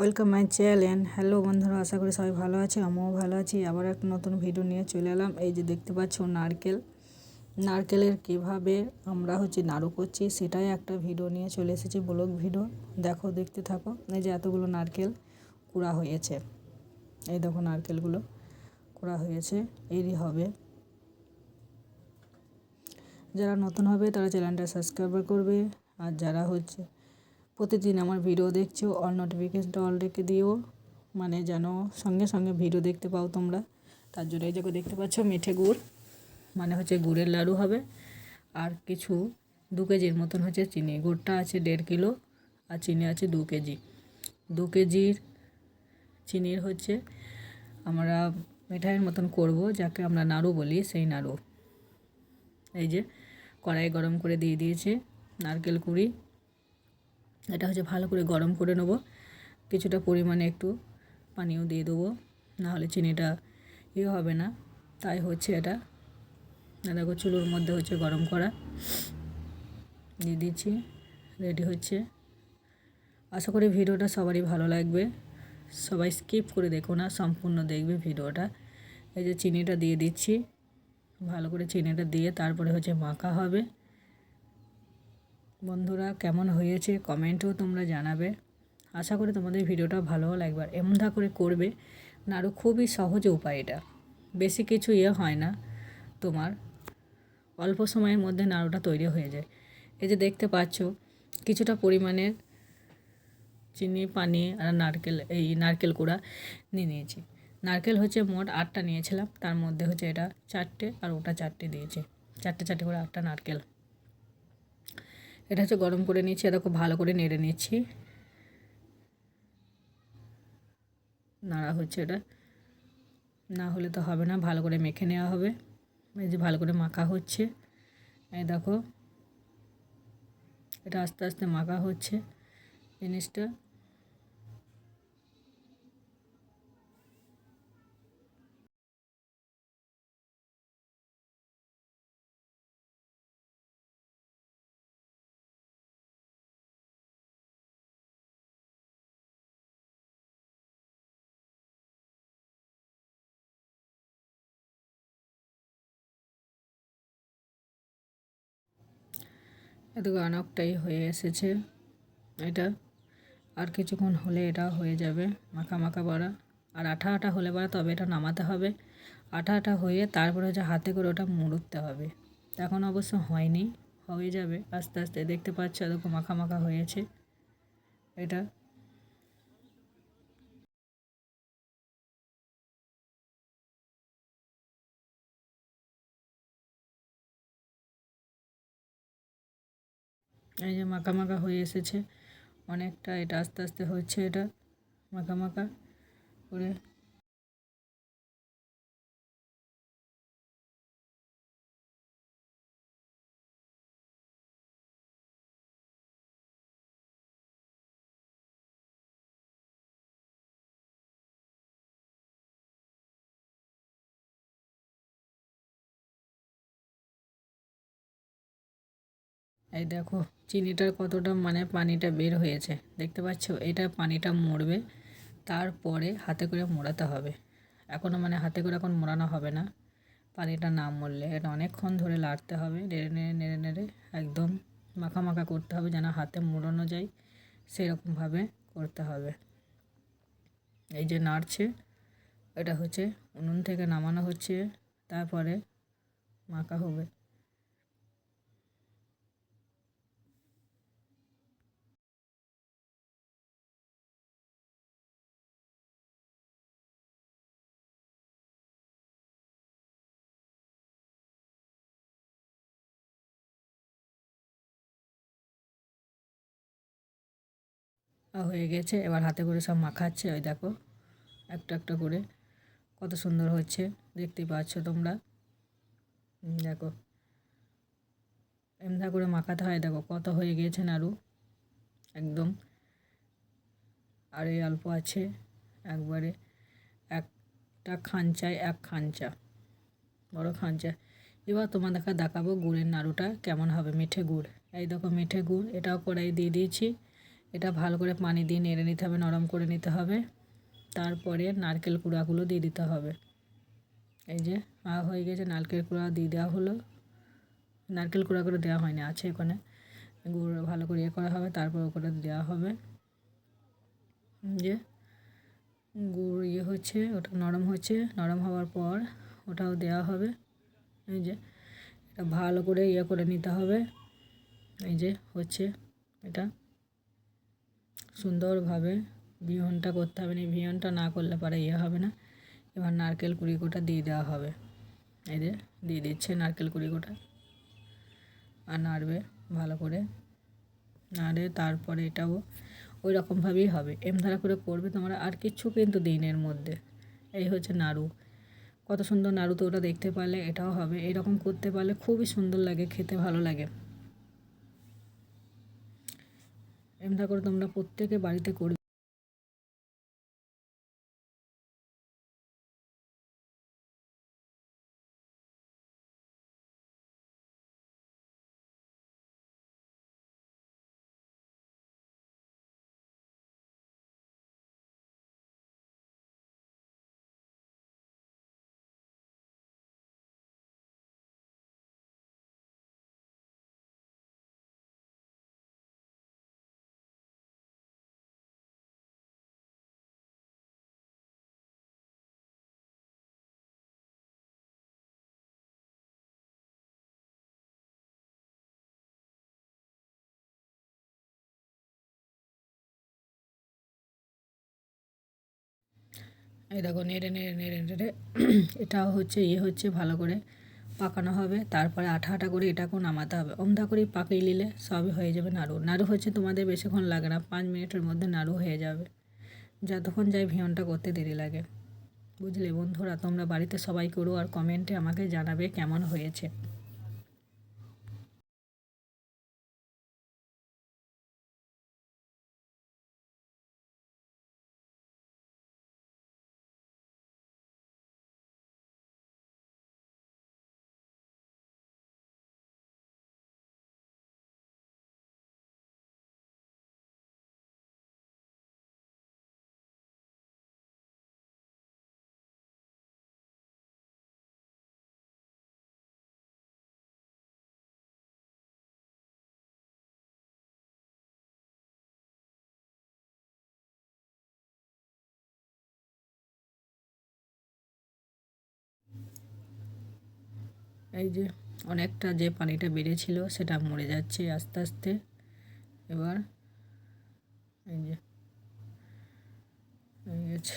Welcome my channel hello বন্ধুরা, আশা করি সবাই ভালো আছে, আমিও ভালো আছি। আবার একটা নতুন ভিডিও নিয়ে চলে এলাম। এই যে দেখতে পাচ্ছ নারকেল। নারকেলের কীভাবে আমরা হচ্ছে নাড়ু করছি, সেটাই একটা ভিডিও নিয়ে চলে এসেছি, ব্লগ ভিডিও দেখো, দেখতে থাকো। এই যে এতগুলো নারকেল কুড়া হয়েছে। এই দেখো নারকেলগুলো কুড়া হয়েছে। এরই হবে। যারা নতুন হবে, তারা চ্যানেলটা সাবস্ক্রাইব করবে। আর যারা হচ্ছে প্রতিদিন আমার ভিডিও দেখছ অল নোটিফিকেশনটা অল রেখে দিও। মানে যেন সঙ্গে সঙ্গে ভিডিও দেখতে পাও তোমরা। তার জন্য এই যে দেখতে পাচ্ছ, মিঠে গুড়। মানে হচ্ছে গুড়ের লাড়ু হবে। আর কিছু দু কেজির মতন হচ্ছে চিনি। গুড়টা আছে দেড় কিলো আর চিনি আছে দু কেজি। দু কেজির চিনির হচ্ছে আমরা মিঠাইয়ের মতন করব, যাকে আমরা নাড়ু বলি, সেই নাড়ু। এই যে কড়াই গরম করে দিয়ে দিয়েছে নারকেল কুড়ি। এটা হচ্ছে ভালো করে গরম করে নেব। কিছুটা পরিমাণে একটু পানিও দিয়ে দেবো, নাহলে চিনিটা ইয়ে হবে না। তাই হচ্ছে এটা। দেখো চুলোর মধ্যে হচ্ছে গরম করা। দিয়ে দিচ্ছি, রেডি হচ্ছে। আশা করি ভিডিওটা সবারই ভালো লাগবে। সবাই স্কিপ করে দেখো না, সম্পূর্ণ দেখবে ভিডিওটা। এই যে চিনিটা দিয়ে দিচ্ছি। ভালো করে চিনিটা দিয়ে তারপরে হচ্ছে মাখা হবে। বন্ধুরা, কেমন হয়েছে কমেন্টেও তোমরা জানাবে। আশা করি তোমাদের ভিডিওটা ভালোও লাগবে। আর এমন করে করবে নাড়ু খুবই সহজ উপায় এটা। বেশি কিছু ইয়ে হয় না তোমার। অল্প সময়ের মধ্যে নাড়ুটা তৈরি হয়ে যায়। এই যে দেখতে পাচ্ছ, কিছুটা পরিমাণের চিনি, পানি আর নারকেল, এই নারকেল কুড়া নিয়ে নিয়েছি। নারকেল হচ্ছে মোট আটটা নিয়েছিলাম, তার মধ্যে হচ্ছে এটা চারটে আর ওটা চারটে দিয়েছি। চারটে চারটে করে আটটা নারকেল। এটা হচ্ছে গরম করে নিচ্ছি এটা খুব ভালো করে নেড়ে নিচ্ছি। নাড়া হচ্ছে এটা। না হলে তো হবে না, ভালো করে মেখে নেওয়া হবে। এই যে ভালো করে মাখা হচ্ছে। এই দেখো, এটা আস্তে আস্তে মাখা হচ্ছে। জিনিসটা এদিকে অনেকটাই হয়ে এসেছে এটা। আর কিছুক্ষণ হলে এটা হয়ে যাবে, মাখা মাখা বড়া। আর আঠা আঠা হলে পরে তবে এটা নামাতে হবে। আঠা আঠা হয়ে তারপরে হচ্ছে হাতে করে ওটা মুড়তে হবে। এখন অবশ্য হয়নি, হয়ে যাবে। আস্তে আস্তে দেখতে পাচ্ছ এরকম মাখা মাখা হয়েছে। এটা এই যে মাখা মাখা হয়ে এসেছে। অনেকটা এটা আস্তে আস্তে হচ্ছে এটা। মাখা মাখা করে এই দেখো, চিনিটার কতটা মানে পানিটা বের হয়েছে। দেখতে পাচ্ছ, এটা পানিটা মরবে, তারপরে হাতে করে মোড়াতে হবে। এখনও মানে হাতে করে এখন মোড়ানো হবে না, পানিটা না মরলে। এটা অনেকক্ষণ ধরে লাড়তে হবে, নেড়ে নেড়ে নেড়ে নেড়ে একদম মাখা মাখা করতে হবে যেন হাতে মোড়ানো যায়, সেরকমভাবে করতে হবে। এই যে নাড়ছে, এটা হচ্ছে, উনুন থেকে নামানো হচ্ছে, তারপরে মাখা হবে। হয়ে গেছে। এবার হাতে করে সব মাখাচ্ছে। ওই দেখো, একটা একটা করে কত সুন্দর হচ্ছে। দেখতে পাচ্ছ তোমরা? দেখো। এমদা করে মাখাতে হয়। দেখো কত হয়ে গিয়েছে নাড়ু। একদম। আর এই অল্প আছে একবারে একটা খাঞ্চায় এক খাঞ্চা বড় খাঞ্চা এবার তোমাদেরকে দেখাবো গুড়ের নাড়ুটা কেমন হবে। মিঠে গুড়। এই দেখো মিঠে গুড়। এটাও কড়াই দিয়ে দিয়েছি। এটা ভালো করে পানি দিয়ে নেড়ে নিতে হবে, নরম করে নিতে হবে। তারপরে নারকেল কুড়াগুলো দিয়ে দিতে হবে। এই যে হয়ে গেছে, নারকেল কুড়া দিয়ে দেওয়া হলো। নারকেল কুড়া করে দেওয়া হয়নি, আছে এখানে। গুঁড়ো ভালো করে ইয়ে করা হবে, তারপর ওখানে দেওয়া হবে। যে, গুড় ইয়ে হচ্ছে, ওটা নরম হচ্ছে। নরম হওয়ার পর ওটাও দেওয়া হবে। এই যে, এটা ভালো করে ইয়ে করে নিতে হবে। এই যে, হচ্ছে এটা। সুন্দরভাবে বিহনটা করতে হবে না, বিহনটা না করলে পরে ইয়ে হবে না। এবার নারকেল কুড়িকোটা দিয়ে দেওয়া হবে। যে দিয়ে দিচ্ছে নারকেল কুড়িকোটা আর নাড়বে ভালো করে। নাড়ে তারপরে এটাও ওই রকমভাবেই হবে। এম ধারা করে করবে তোমরা, আর কিচ্ছু কিন্তু দিন এর মধ্যে। এই হচ্ছে নাড়ু। কত সুন্দর নাড়ু তো ওটা দেখতে পারলে, এটাও হবে। এরকম করতে পারলে খুবই সুন্দর লাগে, খেতে ভালো লাগে। এমন করে তোমরা প্রত্যেকে বাড়িতে করবে এই দেখো নেড়ে নেড়ে নেড়ে নেড়ে। এটাও হচ্ছে ইয়ে হচ্ছে, ভালো করে পাকানো হবে। তারপরে আঠা আঠা করে এটাকেও নামাতে হবে। অমদা করে পাকিয়ে নিলে সবই হয়ে যাবে নাড়ু। নাড়ু হচ্ছে তোমাদের বেশিক্ষণ লাগে না, পাঁচ মিনিটের মধ্যে নাড়ু হয়ে যাবে। যতক্ষণ যাই ভিয়নটা করতে দেরি লাগে। বুঝলে বন্ধুরা, তোমরা বাড়িতে সবাই করো আর কমেন্টে আমাকে জানাবে কেমন হয়েছে। এই যে অনেকটা যে পানিটা বেড়েছিল সেটা মরে যাচ্ছে আস্তে আস্তে। এবার এই যে হয়ে গেছে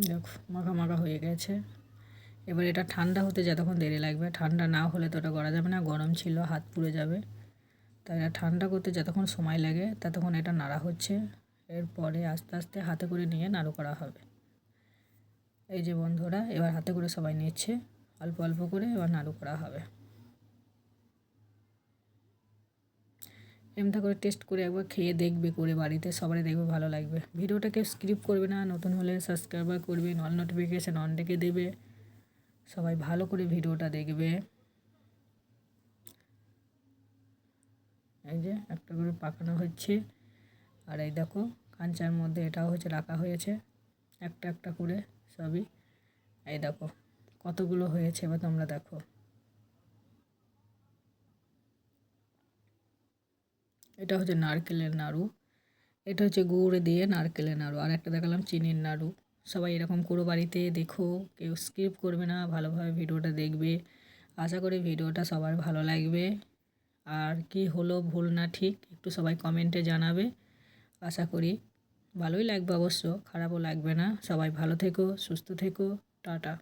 দেখো, মাখা মাখা হয়ে গেছে। এবার এটা ঠান্ডা হতে যতক্ষণ দেরি লাগবে। ঠান্ডা না হলে তো ওটা করা যাবে না, গরম ছিল, হাত পুড়ে যাবে। তাই এটা ঠান্ডা করতে যতক্ষণ সময় লাগে, ততক্ষণ এটা নাড়া হচ্ছে। এরপরে আস্তে আস্তে হাতে করে নিয়ে নাড়ু করা হবে। এই যে বন্ধুরা, এবার হাতে করে সবাই নিচ্ছে। অল্প অল্প করে এবার নাড়ু করা হবে। এমটা করে টেস্ট করে একবার খেয়ে দেখবে, করে বাড়িতে সবারই দেখবে ভালো লাগবে। ভিডিওটাকে স্ক্রিপ করবে না, নতুন হলে সাবস্ক্রাইবার করবে অল নোটিফিকেশান অন ডেকে দেবে। সবাই ভালো করে ভিডিওটা দেখবে। এই যে একটা করে পাকানো হচ্ছে। আর এই দেখো কাঞ্চার মধ্যে এটাও হচ্ছে রাখা হয়েছে। একটা একটা করে সবই। এই দেখো, কতগুলো হয়েছে এবার তোমরা দেখো। এটা হচ্ছে নারকেলের নাড়ু। এটা হচ্ছে গুড় দিয়ে নারকেলের নাড়ু। আর একটা দেখালাম চিনির নাড়ু। সবাই এরকম করো বাড়িতে দেখো, কেউ স্কিপ করবে না, ভালোভাবে ভিডিওটা দেখবে। আশা করি ভিডিওটা সবার ভালো লাগবে। আর কি হলো ভুল না ঠিক, একটু সবাই কমেন্টে জানাবে। আশা করি ভালোই লাগবে অবশ্য, খারাপও লাগবে না। সবাই ভালো থেকো, সুস্থ থেকো, টাটা।